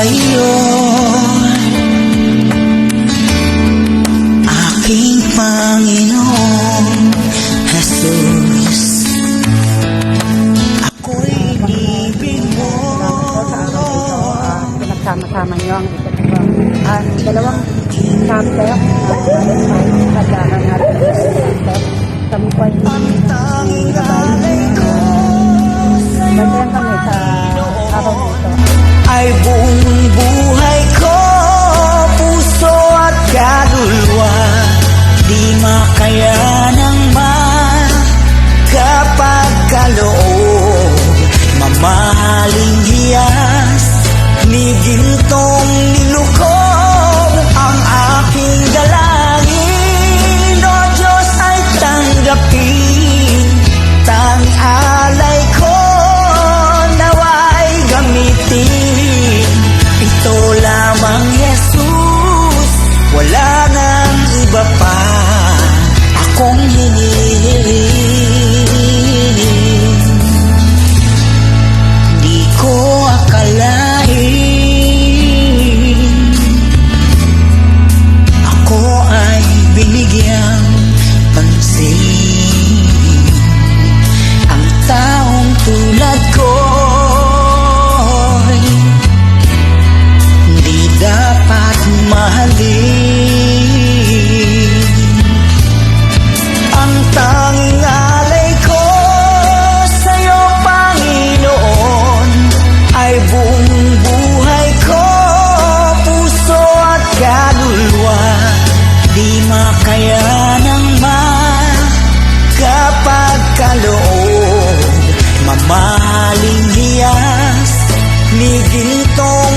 sa'yo. Aking Panginoon Jesus Ako'y ibig mo. Pinagsama-sama niyo ang isa't iba. Ang dalawang chapter Ang dalawang chapter. Kami po ng iba pa. Akong hinihiling. Di ko akalain. Ako ay binigyan pansin. Ang taong tulad ko Di dapat mahalin. Ayan ang kapag kaloob Mamaling niyas ni Gitong